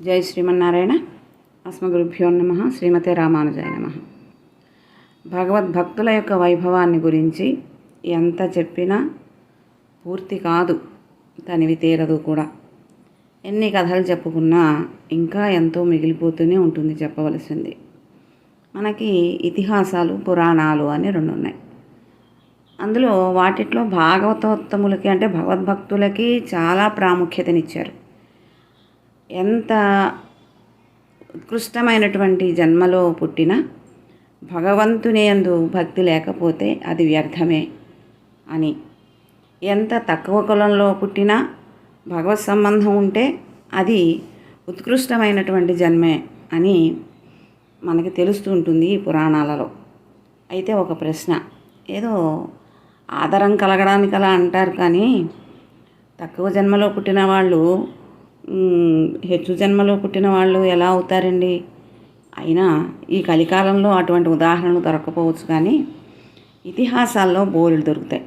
జై శ్రీమన్నారాయణ అస్మగురుభ్యో నమ శ్రీమతే రామానుజాయ నమ. భగవద్భక్తుల యొక్క వైభవాన్ని గురించి ఎంత చెప్పినా పూర్తి కాదు తనివి తీరదు కూడా. ఎన్ని కథలు చెప్పుకున్నా ఇంకా ఎంతో మిగిలిపోతూనే ఉంటుంది చెప్పవలసింది. మనకి ఇతిహాసాలు పురాణాలు అని రెండు ఉన్నాయి అందులో వాటిట్లో భాగవతోత్తములకి అంటే భగవద్భక్తులకి చాలా ప్రాముఖ్యతనిచ్చారు. ఎంత ఉత్కృష్టమైనటువంటి జన్మలో పుట్టిన భగవంతునేందు భక్తి లేకపోతే అది వ్యర్థమే అని. ఎంత తక్కువ కులంలో పుట్టినా భగవత్ సంబంధం ఉంటే అది ఉత్కృష్టమైనటువంటి జన్మే అని మనకి తెలుస్తూ ఉంటుంది ఈ పురాణాలలో. అయితే ఒక ప్రశ్న ఏదో ఆదరం కలగడానికి అలా అంటారు కానీ తక్కువ జన్మలో పుట్టిన వాళ్ళు హెచ్చు జన్మలో పుట్టిన వాళ్ళు ఎలా అవుతారండి? అయినా ఈ కలికాలంలో అటువంటి ఉదాహరణలు దొరకపోవచ్చు కానీ ఇతిహాసాల్లో బోరులు దొరుకుతాయి.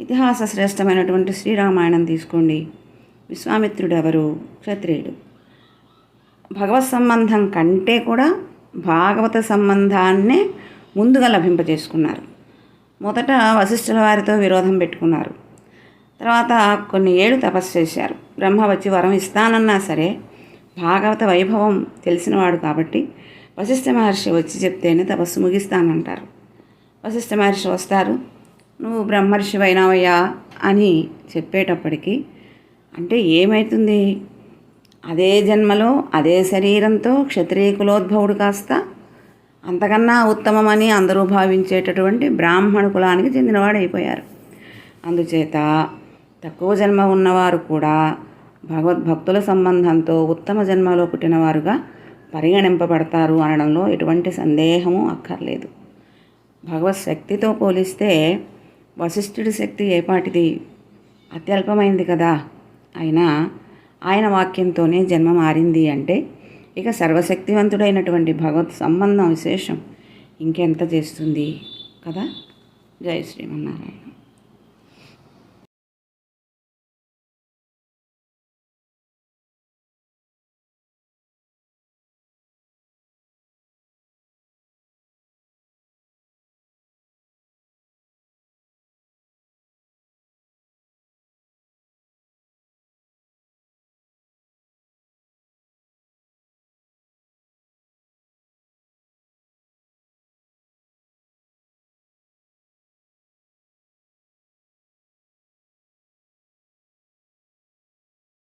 ఇతిహాస శ్రేష్టమైనటువంటి శ్రీరామాయణం తీసుకోండి. విశ్వామిత్రుడు ఎవరు? క్షత్రియుడు. భగవత్ సంబంధం కంటే కూడా భాగవత సంబంధాన్నే ముందుగా లభింపజేసుకున్నారు. మొదట వశిష్ఠుల వారితో విరోధం పెట్టుకున్నారు. తర్వాత కొన్ని ఏళ్ళు తపస్సు చేశారు. బ్రహ్మ వచ్చి వరం ఇస్తానన్నా సరే భాగవత వైభవం తెలిసినవాడు కాబట్టి వశిష్ఠ మహర్షి వచ్చి చెప్తేనే తపస్సు ముగిస్తానంటారు. వశిష్ఠ మహర్షి వస్తారు. నువ్వు బ్రహ్మర్షి అయినావయ్యా అని చెప్పేటప్పటికి అంటే ఏమవుతుంది అదే జన్మలో అదే శరీరంతో క్షత్రియ కులోద్భవుడు కాస్త అంతకన్నా ఉత్తమమని అందరూ భావించేటటువంటి బ్రాహ్మణ కులానికి చెందినవాడు అయిపోయారు అందుచేత తక్కువ జన్మ ఉన్నవారు కూడా భగవద్భక్తుల సంబంధంతో ఉత్తమ జన్మలో పుట్టినవారుగా పరిగణింపబడతారు అనడంలో ఎటువంటి సందేహము అక్కర్లేదు. భగవత్ శక్తితో పోలిస్తే వశిష్ఠుడి శక్తి ఏపాటిది అత్యల్పమైంది కదా. అయినా ఆయన వాక్యంతోనే జన్మ మారింది అంటే ఇక సర్వశక్తివంతుడైనటువంటి భగవత్ సంబంధం విశేషం. ఇంకెంత చేస్తుంది కదా? జై శ్రీమన్నారాయణ.